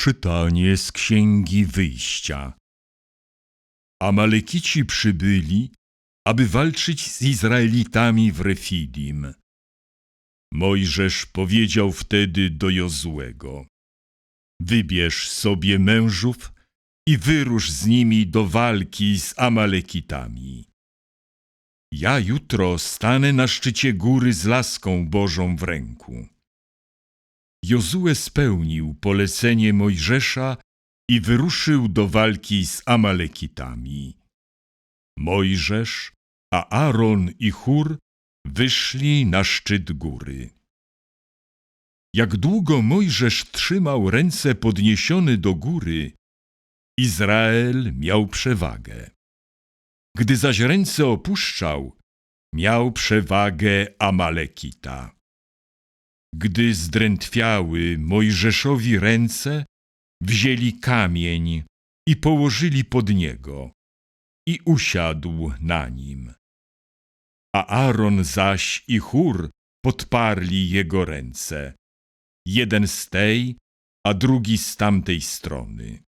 Czytanie z Księgi Wyjścia. Amalekici przybyli, aby walczyć z Izraelitami w Refidim. Mojżesz powiedział wtedy do Jozłego: Wybierz sobie mężów i wyrusz z nimi do walki z Amalekitami. Ja jutro stanę na szczycie góry z laską Bożą w ręku. Jozue spełnił polecenie Mojżesza i wyruszył do walki z Amalekitami. Mojżesz, a Aaron i Chur wyszli na szczyt góry. Jak długo Mojżesz trzymał ręce podniesione do góry, Izrael miał przewagę. Gdy zaś ręce opuszczał, miał przewagę Amalekita. Gdy zdrętwiały Mojżeszowi ręce, wzięli kamień i położyli pod niego i usiadł na nim. A Aaron zaś i Chur podparli jego ręce, jeden z tej, a drugi z tamtej strony.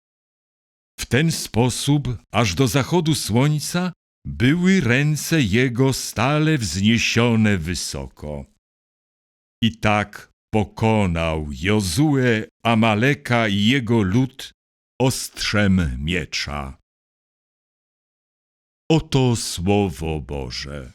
W ten sposób, aż do zachodu słońca, były ręce jego stale wzniesione wysoko. I tak pokonał Jozue Amaleka i jego lud ostrzem miecza. Oto słowo Boże.